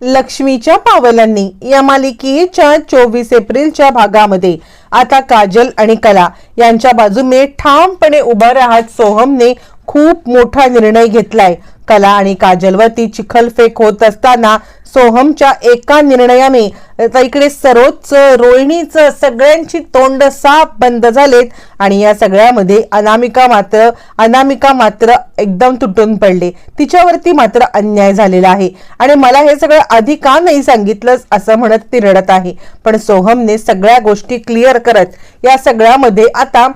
लक्ष्मीच्या पावलांनी या मालिकेच्या चोवीस एप्रिलच्या भागामध्ये आता काजल आणि कला यांच्या बाजूने ठामपणे उभा राहत सोहमने खूप मोठा निर्णय घेतलाय. कला आणि काजलवरती चिखलफेक होत असताना सोहमच्या एका निर्णयाने आता इकडे सरोच रोहिणीचं सगळ्यांची तोंड साफ बंद झालेत आणि या सगळ्यामध्ये अनामिका मात्र अनामिका मात्र एकदम तुटून पडले. तिच्यावरती मात्र अन्याय झालेला आहे. आणि मला हे सगळं आधी का नाही सांगितलंच असं म्हणत ती रडत आहे. पण सोहमने सगळ्या गोष्टी क्लिअर करत या सगळ्यामध्ये आता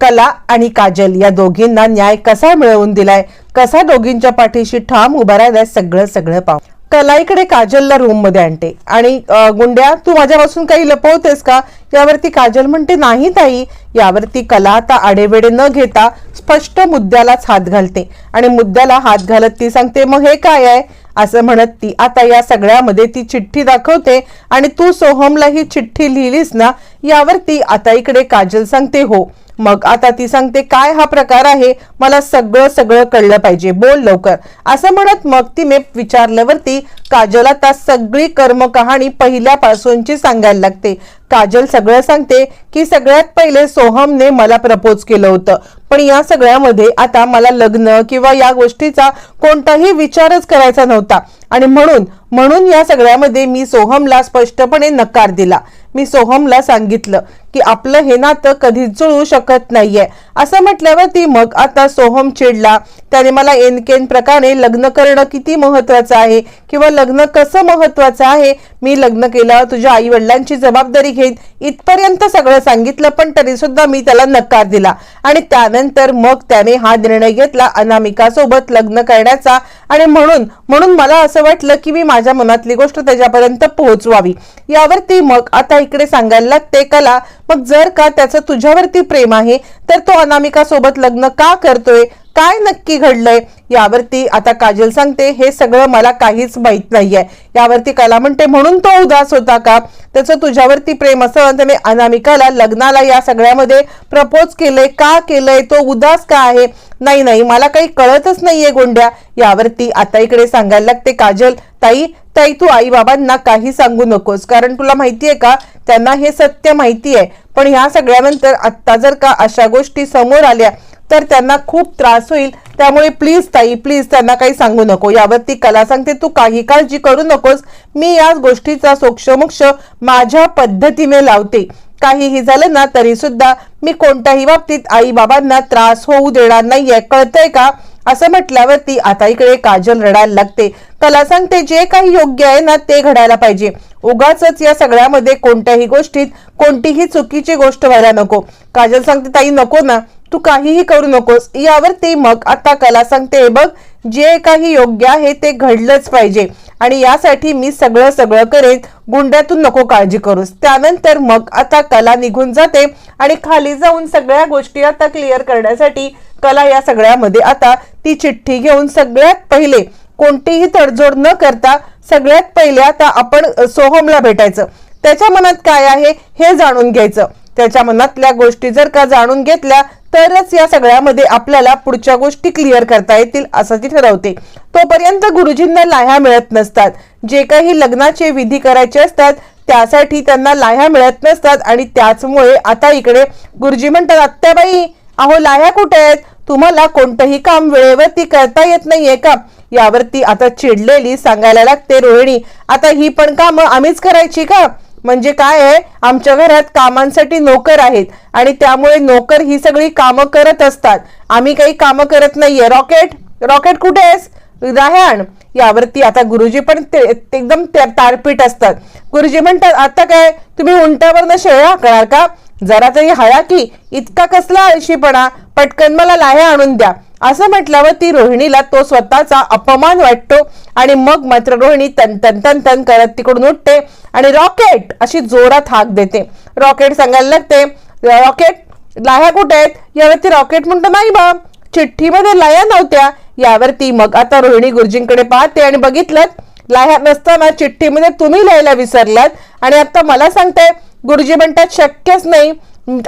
कला आणि काजल या दोघींना न्याय कसा मिळवून दिलाय? कसा दोघींच्या पाठीशी ठाम उभा राहिलाय? सगळं सगळं पाहू. कला इकडे काजलला रूममध्ये आणते. आणि गुंड्या तू माझ्यापासून काही लपवतेस का? यावरती काजल म्हणते नाही ताई. यावरती कला आता आडेवेडे न घेता स्पष्ट मुद्द्यालाच हात घालते. आणि मुद्द्याला हात घालत ती सांगते मग हे काय आहे? असं म्हणत ती आता या सगळ्यामध्ये ती चिठ्ठी दाखवते. आणि तू सोहमला ही चिठ्ठी लिहिलीस ना यावरती आता इकडे काजल सांगते हो मग आता ती सांगते काय हा प्रकार आहे? मला सगळं सगळं कळलं पाहिजे. बोल लवकर. असं म्हणत मग ती मेप विचारल्यावरती काजल आता सगळी कर्म कहाणी पहिल्यापासूनची सांगायला लागते. काजल सगळं सांगते की सगळ्यात पहिले सोहमने मला प्रपोज केलं होतं. पण या सगळ्यामध्ये आता मला लग्न किंवा या गोष्टीचा कोणताही विचारच करायचा नव्हता. आणि म्हणून म्हणून या सगळ्यामध्ये मी सोहमला स्पष्टपणे नकार दिला. मी सोहमला सांगितलं की आपलं हे नातं कधीच जुळू शकत नाहीये. असं म्हटल्यावरती मग आता सोहम चिडला. त्याने मला एनकेन प्रकारे लग्न करणं किती महत्वाचं आहे? किंवा लग्न कसं महत्वाचं आहे? मी लग्न केलं तुझ्या आई वडिलांची जबाबदारी घेईन. इथपर्यंत सगळं सांगितलं पण तरी सुद्धा मी त्याला नकार दिला. आणि त्यानंतर मग त्याने हा निर्णय घेतला अनामिका सोबत लग्न करण्याचा. आणि म्हणून म्हणून मला असं वाटलं की मी माझ्या मनातली गोष्ट त्याच्यापर्यंत पोहोचवावी. यावरती मग आता इकडे सांगायला लागते कला. मग जर का त्याचं तुझ्यावरती प्रेम आहे तर तो अनामिका सोबत लग्न का करतोय? काय नक्की घडलंय यावरती आता काजल सांगते. हे सगळं मला काहीच माहीत नाहीये. यावरती कला म्हणते म्हणून तो उदास होता का? त्याचं तुझ्यावरती प्रेम असं त्याने अनामिकाला लग्नाला या सगळ्यामध्ये प्रपोज केलंय. का केलंय? तो उदास का आहे? नाही नाही मला काही कळतच नाहीये गोंड्या. यावरती आता इकडे सांगायला लागते काजल ताई ताई तू आई बाबांना काही सांगू नकोस. कारण तुला माहितीये का? त्यांना हे सत्य माहिती आहे पण ह्या सगळ्यानंतर आत्ता जर का अशा गोष्टी समोर आल्या तर त्यांना खूप त्रास होईल. त्यामुळे प्लीज ताई प्लीज त्यांना काही सांगू नको. यावरती कला सांगते. तू काही काळजी करू नकोस. मी या गोष्टीचा सोक्षमोक्ष माझ्या पद्धतीने लावते. काहीही झालं ना तरी सुद्धा मी कोणत्याही बाबतीत आई बाबांना त्रास होऊ देणार नाहीये. कळतंय का? असं म्हटल्यावरती आता इकडे काजल रडायला लागते. कला सांगते जे काही योग्य आहे ना ते घडायला पाहिजे. उगाच या सगळ्यामध्ये कोणत्याही गोष्टीत कोणतीही चुकीची गोष्ट व्हायला नको. काजल सांगते ताई नको ना. तू काहीही करू नकोस. यावरती मग आता कला सांगते. "हे बघ जे काही योग्य आहे ते घडलंच पाहिजे. आणि यासाठी मी सगळं सगळं करेन. गुंड्यातून नको काळजी करूस. त्यानंतर मग आता कला निघून जाते आणि खाली जाऊन सगळ्या गोष्टी आता क्लिअर करण्यासाठी कला या सगळ्यामध्ये आता ती चिठ्ठी घेऊन सगळ्यात पहिले कोणतीही तडजोड न करता सगळ्यात पहिले आता आपण सोहमला भेटायचं. त्याच्या मनात काय आहे हे जाणून घ्यायचं. त्याच्या मनातल्या गोष्टी जर का जाणून घेतल्या तरच या सगळ्यामध्ये आपल्याला पुढच्या गोष्टी क्लिअर करता येतील असं ती ठरवते. तोपर्यंत गुरुजींना लाह्या मिळत नसतात. जे काही लग्नाचे विधी करायचे असतात त्यासाठी त्यांना लाह्या मिळत नसतात आणि त्याचमुळे आता इकडे गुरुजी म्हणतात आत्याबाई अहो लाह्या कुठे आहेत? तुम्हाला कोणतंही काम वेळेवरती करता येत नाहीये का? यावरती आता चिडलेली सांगायला लागते रोहिणी आता ही पण कामं आम्हीच करायची का? म्हणजे काय आहे? आमच्या घरात कामांसाठी नोकर आहेत. आणि त्यामुळे नोकर ही सगळी कामं करत असतात. आम्ही काही कामं करत नाहीये. रॉकेट? रॉकेट कुठे आहेस? राहण यावरती आता गुरुजी पण ते- एकदम त्या- तारपीट असतात. गुरुजी म्हणतात आता काय? तुम्ही उंटावरनं शेळ्या हाकणार का? जरा तरी हळा की. इतका कसला आळशीपणा. पटकन मला लाह्या आणून द्या. असं म्हटल्यावर ती रोहिणीला तो स्वतःचा अपमान वाटतो आणि मग मात्र रोहिणी तन तन तन तन करत तिकडून उठते आणि रॉकेट अशी जोरात हाक देते. रॉकेट सांगायला लागते रॉकेट लाह्या कुठे आहेत? यावरती रॉकेट म्हणतो नाही बा चिठ्ठीमध्ये लाया नव्हत्या. यावरती मग आता रोहिणी गुरुजींकडे पाहते आणि बघितलं लाह्या नसताना चिठ्ठीमध्ये तुम्ही लिहायला विसरलात आणि आता मला सांगताय गुरुजी म्हणतात शक्यच नाही.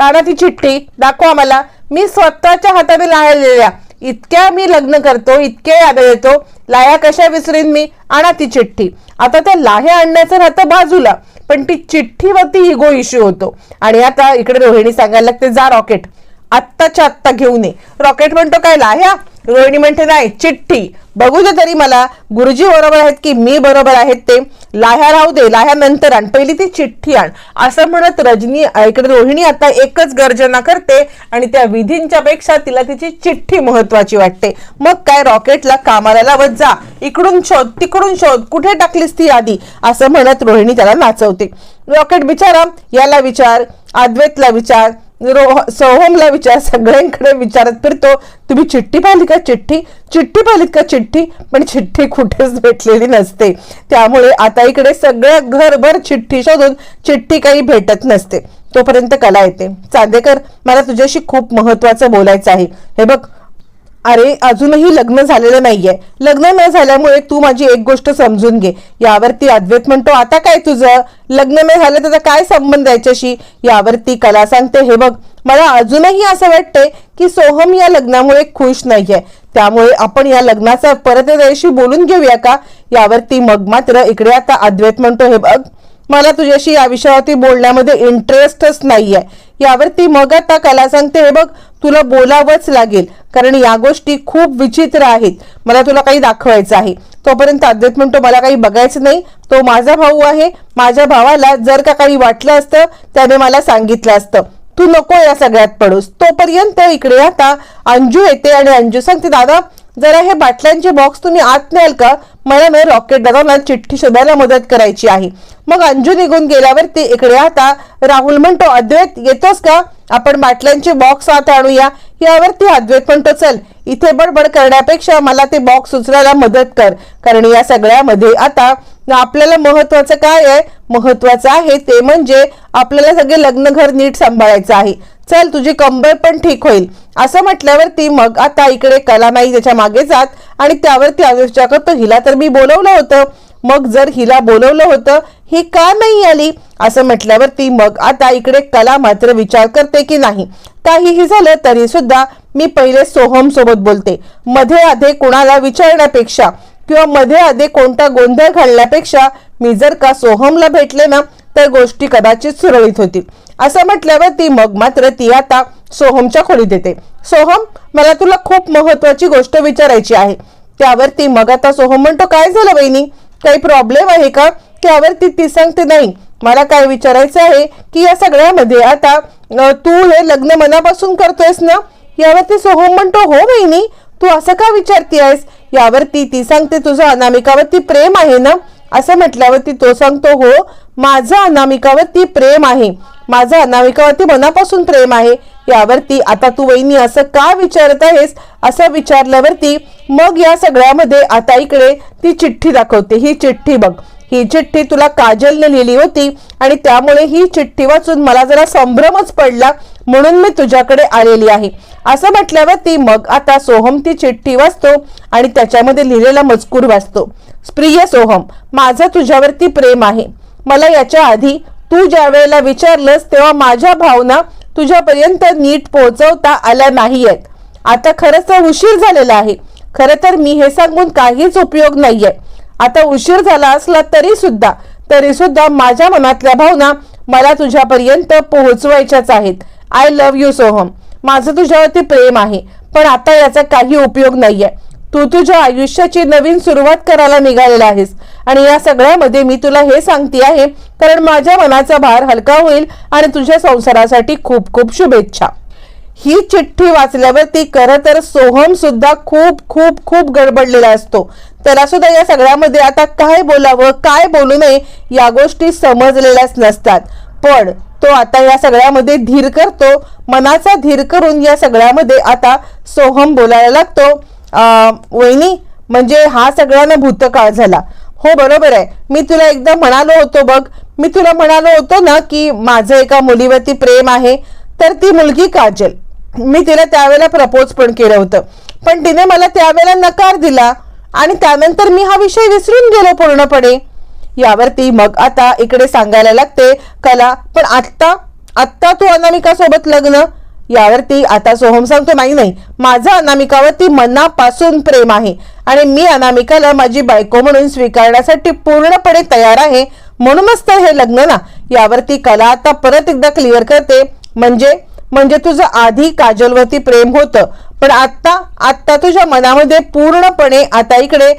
आणा ती चिठ्ठी दाखवा मला. मी स्वतःच्या हाताने लाह्या लिहिल्या इतक्या मी लग्न करतो इतके याद येतो लाह्या कशा विसरीन मी? आणा ती चिठ्ठी. आता त्या लाह्या आणण्याचं राहतं बाजूला पण ती चिठ्ठीवरती इगो इश्यू होतो. आणि आता इकडे रोहिणी सांगायला लागते जा रॉकेट आत्ताच्या आत्ता घेऊन ये. रॉकेट म्हणतो काय लाह्या? रोहिणी म्हणते नाही चिठ्ठी. बघू दे तरी मला. गुरुजी बरोबर आहेत की मी बरोबर आहेत ते. लाह्या राहू दे लाह्या नंतर आण. पहिली ती चिठ्ठी आण. असं म्हणत रजनी इकडे रोहिणी आता एकच गर्जना करते आणि त्या विधींच्या पेक्षा तिला तिची चिठ्ठी महत्वाची वाटते. मग काय रॉकेटला कामाला लावत जा. इकडून शोध तिकडून शोध. कुठे टाकलीस ती आधी असं म्हणत रोहिणी त्याला नाचवते. रॉकेट बिचारा. याला विचार. अद्वैतला विचार. हो- सोहमला विचार सगळ्यांकडे विचारत फिरतो तुम्ही चिठ्ठी पाहिली का? चिठ्ठी? चिठ्ठी पाहिलीत का चिठ्ठी? पण चिठ्ठी कुठेच भेटलेली नसते. त्यामुळे आता इकडे सगळं घरभर चिठ्ठी शोधून चिठ्ठी काही भेटत नसते. तोपर्यंत कला येते. चांदेकर मला तुझ्याशी खूप महत्वाचं बोलायचं आहे. हे बघ अरे अजूनही लग्न झालेलं नाहीये. लग्न न झाल्यामुळे तू माझी एक गोष्ट समजून घे. यावरती अद्वैत म्हणतो आता काय तुझं? लग्न नाही झालं त्याचा काय संबंध याच्याशी? यावरती कला सांगते हे बघ मला अजूनही असं वाटतंय की सोहम या लग्नामुळे खुश नाहीये. त्यामुळे आपण या लग्नाचा परत त्याच्याशी बोलून घेऊया का? यावरती मग मात्र इकडे आता अद्वैत म्हणतो हे बघ मला तुझ्याशी या विषयावरती बोलण्यामध्ये इंटरेस्टच नाही आहे यावरती मग आता कला सांगते हे बघ तुला बोलावंच लागेल कारण या गोष्टी खूप विचित्र आहेत. मला तुला काही दाखवायचं आहे. तोपर्यंत अद्वैत म्हणतो मला काही बघायचं नाही. तो माझा भाऊ आहे. माझ्या भावाला जर का काही वाटलं असतं त्याने मला सांगितलं असतं. तू नको या सगळ्यात पडूस. तोपर्यंत इकडे आता अंजू येते आणि अंजू सांगते दादा जरा हे बाटल्यांचे बॉक्स तुम्ही आत न्याल का? मला मी रॉकेट दादांना चिठ्ठी शोधायला मदत करायची आहे. मग अंजू निघून गेल्यावरती इकडे आता राहुल म्हणतो अद्वैत येतोस का? आपण बाटल्यांचे बॉक्स आत आणूया. यावरती अद्वैत म्हणतो चल इथे बडबड करण्यापेक्षा मला ते बॉक्स उचलायला मदत कर. कारण या सगळ्यामध्ये आता आपल्याला महत्वाचं काय आहे? महत्वाचं आहे ते म्हणजे आपल्याला सगळे लग्न घर नीट सांभाळायचं आहे. चल तुझी कंबर पण ठीक होईल. असं म्हटल्यावरती मग आता इकडे कला नाही त्याच्यामागे जात आणि त्यावरती आयुष्या करतो हिला तर मी बोलवलं होतं. मग जर हिला बोलवलं होतं ही का नाही आली? असं म्हटल्यावरती मग आता इकडे कला मात्र विचार करते की नाही. काहीही झालं तरी सुद्धा मी पहिले सोहम सोबत बोलते. मध्ये आधे कोणाला विचारण्यापेक्षा किंवा मध्ये आधे कोणता गोंधळ घालण्यापेक्षा मी जर का सोहमला भेटले ना तर गोष्टी कदाचित सुरळीत होतील. असं म्हटल्यावर ती मग मात्र ती आता सोहमच्या खोलीत येते. सोहम मला तुला खूप महत्वाची गोष्ट विचारायची आहे. त्यावरती मग आता सोहम म्हणतो काय झालं बहिणी? काही प्रॉब्लेम आहे का? त्यावर ती ती सांगते नाही. मला काय विचारायचं आहे की या सगळ्यामध्ये आता तू हे लग्न मनापासून करतोयस ना? यावरती सोहम हो म्हणतो हो बहिणी तू असं का विचारतीयस? यावरती ती सांगते तुझं अनामिकावरती प्रेम आहे ना? असं म्हटल्यावरती तो सांगतो हो माझं अनामिकावरती प्रेम आहे. माझं अनामिकावरती मनापासून प्रेम आहे. यावरती आता तू वहिनी असं का विचारत आहेस? असं विचारल्यावरती मग या सगळ्यामध्ये आता इकडे ती चिठ्ठी दाखवते. ही चिठ्ठी बघ. ही चिठ्ठी तुला काजलने लिहिली होती आणि त्यामुळे ही चिठ्ठी वाचून मला जरा संभ्रमच पडला म्हणून मी तुझ्याकडे आलेली आहे. असं म्हटल्यावर ती मग आता सोहम ती चिठ्ठी वाचतो आणि त्याच्यामध्ये लिहिलेला मजकूर वाचतो. प्रिय सोहम माझं तुझ्यावरती प्रेम आहे. मला याच्या आधी तू ज्या वेळेला विचारलंस तेव्हा माझ्या भावना तुझ्यापर्यंत नीट पोहोचवता आल्या नाहीयेत. आता खरंच उशीर झालेला आहे. खरं तर मी हे सांगून काहीच उपयोग नाहीये. आता उशीर झाला असला तरी सुद्धा तरी सुद्धा माझ्या मनातल्या भावना मला तुझ्यापर्यंत पोहोचवायच्याच आहेत. आय लव्ह यू सोहम माझं तुझ्यावरती प्रेम आहे पण आता याचा काही उपयोग नाहीये. तू तुझ्या आयुष्याची नवीन सुरुवात करायला निघालेला आहेस आणि या सगळ्यामध्ये मी तुला हे सांगते आहे कारण माझ्या मनाचा भार हलका होईल आणि तुझ्या संसारासाठी खूप खूप शुभेच्छा. ही चिठ्ठी वाचल्यावर ती खरं तर सोहम सुद्धा खूप खूप खूप गडबडलेला असतो. त्याला सुद्धा या सगळ्यामध्ये आता काय बोलावं काय बोलू नये या गोष्टी समजलेल्याच नसतात. पण तो आता या सगळ्यामध्ये धीर करतो मनाचा धीर करून या सगळ्यामध्ये आता सोहम बोलायला लागतो. वहिनी म्हणजे हा सगळ्यांना भूतकाळ झाला. हो बरोबर आहे. मी तुला एकदा म्हणालो होतो बघ मी तुला म्हणालो होतो ना की माझं एका मुलीवरती प्रेम आहे तर ती मुलगी काजल. मी तिला त्यावेळेला प्रपोज पण केलं होतं. पण तिने मला त्यावेळेला नकार दिला आणि त्यानंतर मी हा विषय विसरून गेलो पूर्णपणे. यावरती मग आता इकडे सांगायला लागते कला पण आत्ता आत्ता तू अनामिकासोबत लग्न यावरती आता सोहम सांगतो नाही नाही माझं अनामिकावरती मनापासून प्रेम आहे आणि मी अनामिकाला माझी बायको म्हणून स्वीकारण्यासाठी पूर्णपणे तयार आहे. म्हणूनच तर हे लग्न ना. यावरती कला आता परत एकदा क्लिअर करते. म्हणजे म्हणजे तुझं आधी काजलवरती प्रेम होतं. पण आत्ता आत्ता तुझ्या मनामध्ये पूर्णपणे आता इकडे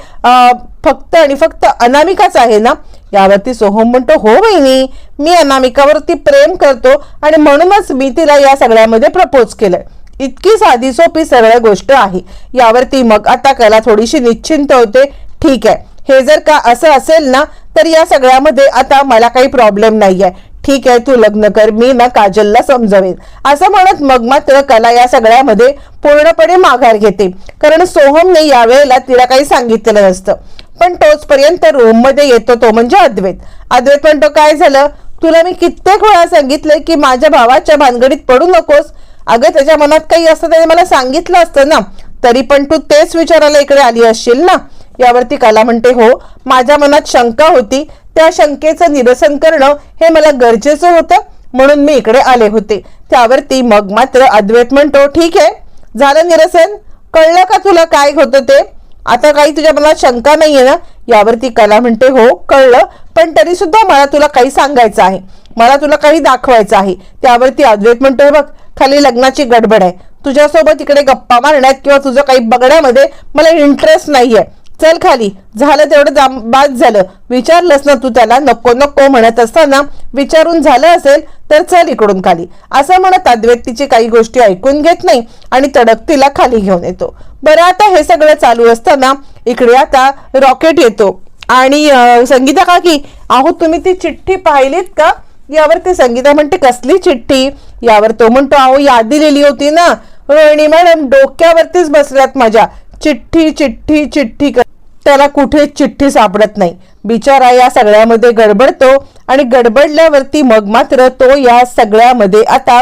फक्त आणि फक्त अनामिकाच आहे ना? यावरती सोहम म्हणतो हो बहिणी मी अनामिकावरती प्रेम करतो आणि म्हणूनच मी तिला या सगळ्यामध्ये प्रपोज केलंय. इतकी साधी सोपी सरळ गोष्ट आहे. यावरती मग आता कला थोडीशी निश्चिंत होते. ठीक आहे. हे जर का असं असेल ना तर या सगळ्यामध्ये आता मला काही प्रॉब्लेम नाही आहे ठीक आहे तू लग्न कर मी ना काजलला समजावेन. असं म्हणत मग मात्र कला या सगळ्यामध्ये पूर्णपणे माघार घेते. कारण सोहमने यावेळेला तिला काही सांगितलेलं नसतं. पण तोचपर्यंत रूममध्ये येतो तो म्हणजे अद्वैत. अद्वैत म्हणतो काय झालं? तुला मी कित्येक वेळा सांगितलंय की माझ्या भावाच्या भानगडीत पडू नकोस. अगं त्याच्या मनात काही असतं त्याने मला सांगितलं असतं ना. तरी पण तू तेच विचारायला इकडे आली असशील ना? यावरती कला म्हणते हो माझ्या मनात शंका होती. त्या शंकेचं निरसन करणं हे मला गरजेचं होतं म्हणून मी इकडे आले होते. त्यावरती मग मात्र अद्वैत म्हणतो ठीक आहे झालं निरसन. कळलं का तुला काय होतं ते? आता काही तुझ्या मला शंका नाहीये ना? यावरती कला म्हणते हो कळलं पण तरी सुद्धा मला तुला काही सांगायचं आहे. मला तुला काही दाखवायचं आहे. त्यावरती अद्वैत म्हणतोय बघ खाली लग्नाची गडबड आहे. तुझ्यासोबत इकडे गप्पा मारण्यात किंवा तुझं काही बघण्यामध्ये मला इंटरेस्ट नाहीये. चल खाली. झालं तेवढं जाम- बाद झालं. विचारलंस ना तू त्याला? नको नको म्हणत असताना विचारून झालं असेल तर चल इकडून खाली. असं म्हणत अद्वैत तिची काही गोष्टी ऐकून घेत नाही आणि तडक तिला खाली घेऊन येतो. बरं आता हे सगळं चालू असताना इकडे आता रॉकेट येतो. आणि संगीता संगीता काकी अहो तुम्ही ती चिठ्ठी पाहिलीत का? यावर ते संगीता म्हणते कसली चिठ्ठी? यावर तो म्हणतो अहो यादी लिहिली होती ना. रोहिणी मॅडम डोक्यावरतीच बसल्यात माझ्या. चिठ्ठी चिठ्ठी चिठ्ठी क- त्याला कुठे चिठ्ठी सापडत नाही. बिचारा या सगळ्यामध्ये गडबडतो आणि गडबडल्यावरती मग मात्र तो या सगळ्यामध्ये आता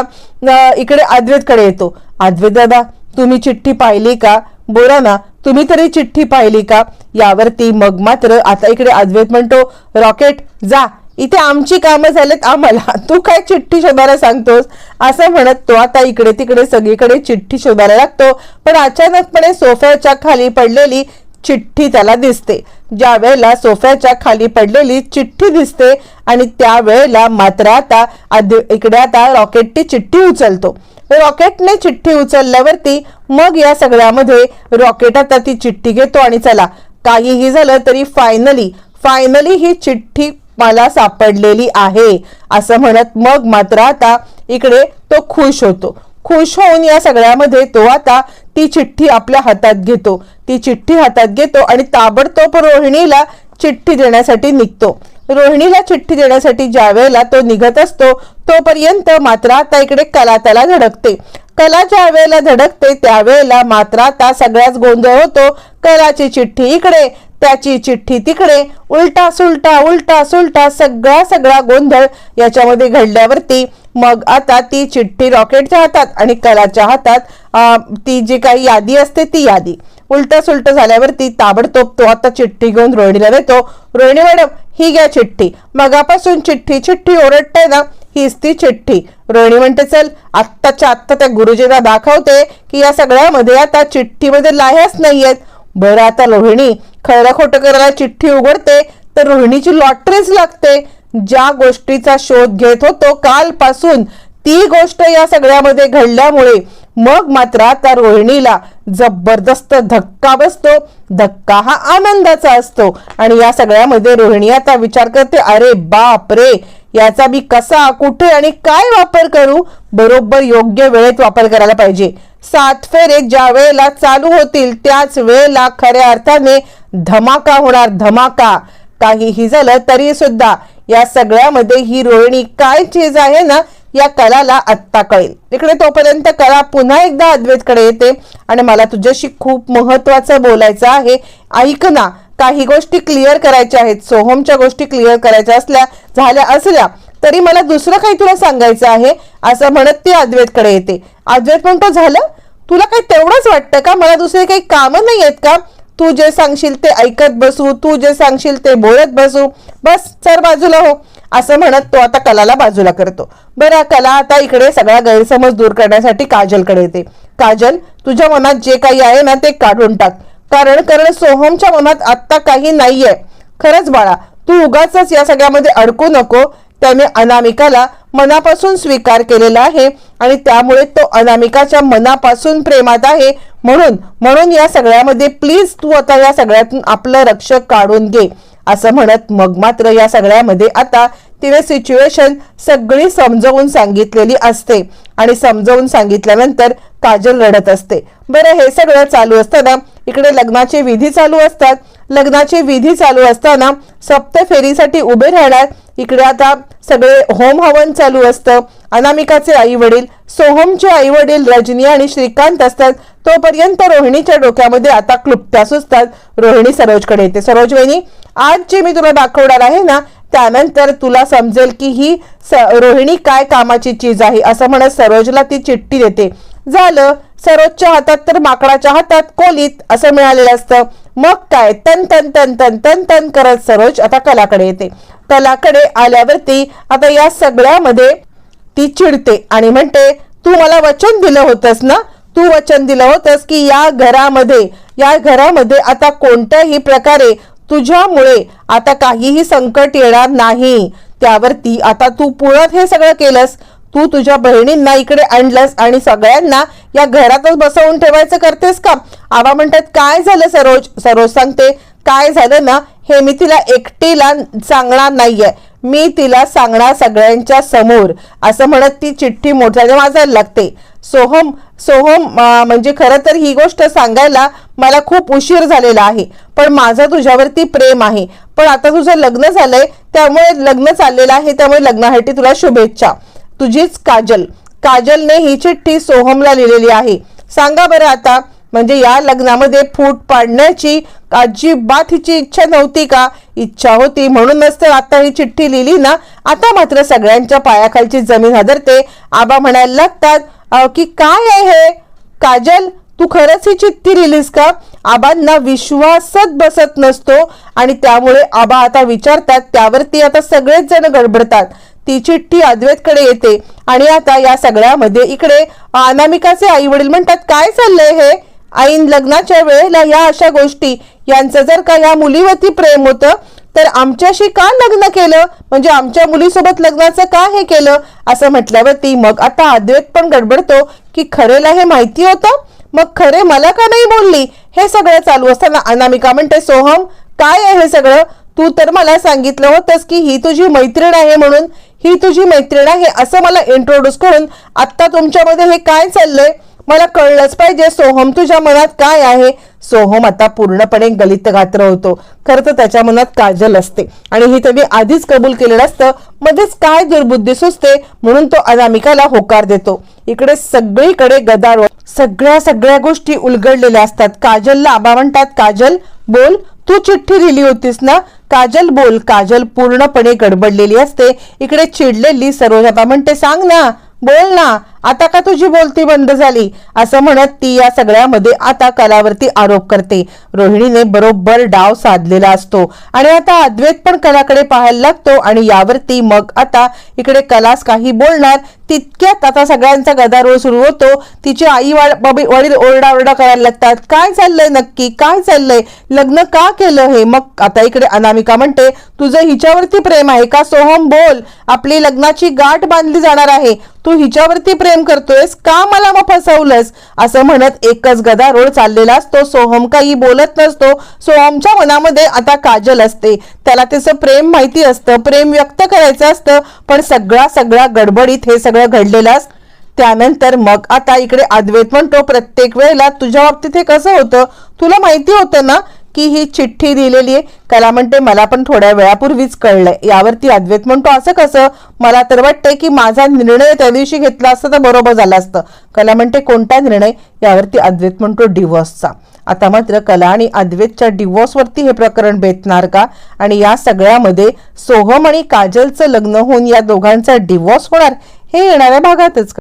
इकडे अद्वैतकडे येतो. अद्वैत दादा तुम्ही चिठ्ठी पाहिली का? बोला ना तुम्ही तरी चिठ्ठी पाहिली का? यावरती मग मात्र आता इकडे अद्वैत म्हणतो रॉकेट जा. इथे आमची कामं झालेत आम्हाला. तू काय चिठ्ठी शोधायला सांगतोस? असं म्हणत तो आता इकडे तिकडे सगळीकडे चिठ्ठी शोधायला लागतो. पण अचानकपणे सोफ्याच्या खाली पडलेली चिठ्ठी त्याला दिसते. ज्या वेळेला सोफ्याच्या खाली पडलेली चिठ्ठी दिसते आणि त्यावेळेला मात्र आता इकडे आता रॉकेटची चिठ्ठी उचलतो. रॉकेटने चिठ्ठी उचलल्यावरती मग या सगळ्यामध्ये रॉकेट आता ती चिठ्ठी घेतो आणि चला. काहीही झालं तरी फायनली फायनली ही चिठ्ठी मला सापडलेली आहे असं म्हणत मग मात्र आता इकडे तो खुश होतो. खुश होऊन या सगळ्यामध्ये तो आता ती चिठ्ठी आपल्या हातात घेतो. ती चिठ्ठी हातात घेतो आणि ताबडतोब रोहिणीला चिठ्ठी देण्यासाठी निघतो. रोहिणीला चिठ्ठी देण्यासाठी ज्या वेळेला तो निघत असतो तोपर्यंत मात्र आता इकडे कला त्याला धडकते. कला ज्या वेळेला धडकते त्यावेळेला मात्र आता सगळ्याच गोंधळ होतो. कलाची चिठ्ठी इकडे त्याची चिठ्ठी तिकडे उलटा सुलटा उलटा सुलटा सगळा सगळा गोंधळ याच्यामध्ये घडल्यावरती मग आता ती चिठ्ठी रॉकेटच्या हातात आणि कलाच्या हातात ती जी काही यादी असते ती यादी. उलटं सुलट झाल्यावरती ताबडतोब तो आता चिठ्ठी घेऊन रोहिणीला देतो. रोहिणी मॅडम ही घ्या चिठ्ठी. मगापासून चिठ्ठी चिठ्ठी ओरडते ना हीच ती चिठ्ठी. रोहिणी म्हणते चल आत्ताच्या आत्ता त्या गुरुजीला दाखवते की या सगळ्यामध्ये आता चिठ्ठीमध्ये लाह्याच नाहीयेत. बरं आता रोहिणी खरं खोटं करायला चिठ्ठी उघडते तर रोहिणीची लॉटरीच लागते. ज्या गोष्टीचा शोध घेत होतो कालपासून ती गोष्ट या सगळ्यामध्ये घडल्यामुळे. मग मात्र आता रोहिणीला जबरदस्त धक्का बसतो. धक्का हा आनंदाचा असतो. आणि या सगळ्यामध्ये रोहिणी आता विचार करते अरे बाप रे याचा मी कसा कुठे आणि काय वापर करू? बरोबर योग्य वेळेत वापर करायला पाहिजे. सात फेरे ज्या वेळेला चालू होतील त्याच वेळेला खऱ्या अर्थाने धमाका होणार धमाका. काहीही झालं तरी सुद्धा या सगळ्यामध्ये ही रोहिणी काय चीज आहे ना या कलाला आत्ता कळेल. इकडे तोपर्यंत कला पुन्हा एकदा अद्वैतकडे येते आणि मला तुझ्याशी खूप महत्वाचं बोलायचं आहे. ऐक ना काही गोष्टी क्लिअर करायच्या आहेत. सोहमच्या गोष्टी क्लिअर करायच्या असल्या झाल्या असल्या तरी मला दुसरं काही तुला सांगायचं आहे असं म्हणत ती अद्वैतकडे येते. अद्वैत म्हणतो झालं? तुला काही तेवढंच वाटतं का? मला दुसरे काही कामं नाही आहेत का? तू जे सांगशील ते ऐकत बसू तू जे सांगशील ते बोलत बसू. बस सर बाजूला हो. असं म्हणत तो आता कलाला बाजूला करतो. बरं कला आता इकडे सगळा गैरसमज दूर करण्यासाठी काजलकडे येते. काजल तुझ्या मनात जे काही आहे ना ते काढून टाक. कारण कारण सोहमच्या मनात आत्ता काही नाहीये. खरंच बाळा तू उगाच या सगळ्यामध्ये अडकू नको. त्याने अनामिकाला मनापासून स्वीकार केलेला आहे आणि त्यामुळे तो अनामिकाच्या मनापासून प्रेमात आहे. म्हणून म्हणून या सगळ्यामध्ये प्लीज तू आता या सगळ्यातून आपलं रक्षक काढून घे असं म्हणत मग मात्र या सगळ्यामध्ये आता तिने सिच्युएशन सगळी समजवून सांगितलेली असते आणि समजवून सांगितल्यानंतर काजल रडत असते. बरं हे सगळं चालू असताना इकडे लग्नाचे विधी चालू असतात. लग्नाचे विधी चालू असताना सप्त फेरीसाठी उभे राहणार. इकडे आता सगळे होम हवन चालू असतं. अनामिकाचे आई वडील सोहमचे आई वडील रजनी आणि श्रीकांत असतात. तोपर्यंत रोहिणीच्या डोक्यामध्ये आता क्लुप्त्या सुचतात रोहिणी सरोजकडे येते. सरोज वहिनी आज जे मी तुला दाखवणार आहे ना त्यानंतर तुला समजेल की ही स- रोहिणी काय कामाची चीज आहे असं म्हणत सरोजला ती चिठ्ठी देते. झालं. सरोजच्या हातात तर माकडाच्या हातात कोलीत असं मिळालेलं असतं. मग काय? तन तन तन तन तन तन करत सरोज आता कलाकडे येते. कलाकडे आल्यावरती आता या सगळ्यामध्ये ती चिडते आणि म्हणते तू मला वचन दिलं होतंस ना? तू वचन दिलं होतंस की या घरामध्ये या घरामध्ये आता कोणत्याही प्रकारे तुझ्यामुळे आता काहीही संकट येणार नाही. त्यावरती आता तू पुण्यात हे सगळं केलंस. तू तुझ्या बहिणींना इकडे आणलंस आणि सगळ्यांना या घरातच बसवून ठेवायचं करतेस का? आबा म्हणतात काय झालं सरोज? सरोज सांगते काय झालं ना? हे मी तिला एकटीला सांगणार नाहीये. मी तिला सांगणार सगळ्यांच्या समोर. असं म्हणत ती चिठ्ठी मोठ्याने वाजायला लागते. सोहम सोहम म्हणजे खरं तर ही गोष्ट सांगायला मला खूप उशीर झालेला आहे. पण माझं तुझ्यावरती प्रेम आहे. पण आता तुझं लग्न झालंय त्यामुळे लग्न चाललेलं आहे त्यामुळे लग्नासाठी तुला शुभेच्छा. तुझीच काजल. काजलने ही चिठ्ठी सोहमला लिहिलेली आहे. सांगा बरं आता म्हणजे या लग्नामध्ये फूट पाडण्याची अजिबात हिची इच्छा नव्हती का? इच्छा होती म्हणूनच तर आता ही चिठ्ठी लिहिली ना. आता मात्र सगळ्यांच्या पायाखालची जमीन हदरते. आबा म्हणायला लागतात की काय आहे हे? काजल तू खरंच ही चिठ्ठी लिहिलीस का? आबांना विश्वासच बसत नसतो आणि त्यामुळे आबा आता विचारतात त्यावरती आता सगळेच जण गडबडतात. ती चिठ्ठी अद्वैतकडे येते. आणि आता या सगळ्यामध्ये इकडे अनामिकाचे आई वडील म्हणतात काय चाललंय हे? आईन लग्नाच्या वेळेला या अशा गोष्टी. यांचं जर का या मुलीवरती प्रेम होतं तर आमच्याशी का लग्न केलं? म्हणजे आमच्या मुलीसोबत लग्नाचं का हे केलं? असं म्हटल्यावरती मग आता अद्वैत पण गडबडतो की खरेला हे माहिती होतं? मग खरे मला का नाही बोलली? हे सगळं चालू असताना अनामिका म्हणते सोहम काय आहे हे सगळं? तू तर मला सांगितलं होतंस की ही तुझी मैत्रीण आहे म्हणून. ही तुझी मैत्रीण आहे असं मला इंट्रोड्यूस करून आत्ता तुमच्यामध्ये हे काय चाललंय मला कळलंच पाहिजे. सोहम तुझ्या मनात काय आहे? सोहम आता पूर्णपणे गलित गात्र होतो. खरं तर त्याच्या मनात काजल असते. आणि हे त्यांनी आधीच कबूल केलेलं असतं मध्येच काय दुर्बुद्धी सुचते म्हणून तो अनामिकाला होकार देतो. इकडे सगळीकडे गदारोळ सगळ्या सगळ्या गोष्टी उलगडलेल्या असतात. काजलला आबा म्हणतात काजल बोल तू चिठ्ठी लिहिली होतीस ना? काजल बोल काजल पूर्णपणे गडबडलेली असते. इकडे चिडलेली सरोजाबा म्हणते सांग ना बोल ना आता का तुझी बोलती बंद झाली? असं म्हणत ती या सगळ्यामध्ये आता कलावरती आरोप करते. रोहिणीने बरोबर डाव साधलेला असतो. आणि आता अद्वैत पण कलाकडे पाहायला लागतो आणि यावरती मग आता इकडे कलास काही बोलणार. तितक्यात आता सगळ्यांचा गदारोळ सुरू होतो. तिची आई वाड- वडील ओरडाओरडा करायला लागतात. काय चाललंय नक्की? काय चाललंय? लग्न का केलं हे? मग आता इकडे अनामिका म्हणते तुझं हिच्यावरती प्रेम आहे का? सोहम बोल. आपली लग्नाची गाठ बांधली जाणार आहे. तू हिच्यावरती प्रेम करतोयस का मला मग फसवलंस? असं म्हणत एकच गदारोळ चाललेला असतो. सोहम काही बोलत नसतो. सोहमच्या मनामध्ये आता काजल असते. त्याला त्याचं प्रेम माहिती असतं. प्रेम व्यक्त करायचं असतं. पण सगळा सगळा गडबडीत हे सगळं घडलेलं असतं त्यानंतर मग आता इकडे अद्वैत म्हणतो प्रत्येक वेळेला तुझ्या बाबतीत हे कसं होतं? तुला माहिती होतं ना? की ही चिठ्ठी दिलेली आहे. कला म्हणते मला पण थोड्या वेळापूर्वीच कळलंय. यावरती अद्वैत म्हणतो असं कसं? मला तर वाटतंय की माझा निर्णय त्या दिवशी घेतला असता तर बरोबर झाला असतं. कला म्हणते कोणता निर्णय? यावरती अद्वैत म्हणतो डिवोर्सचा आता मात्र कला आणि अद्वैतच्या डिवोर्सवरती हे प्रकरण बेतणार का? आणि या सगळ्यामध्ये सोहम आणि काजलचं लग्न होऊन या दोघांचा डिवोर्स होणार? हे येणाऱ्या भागातच.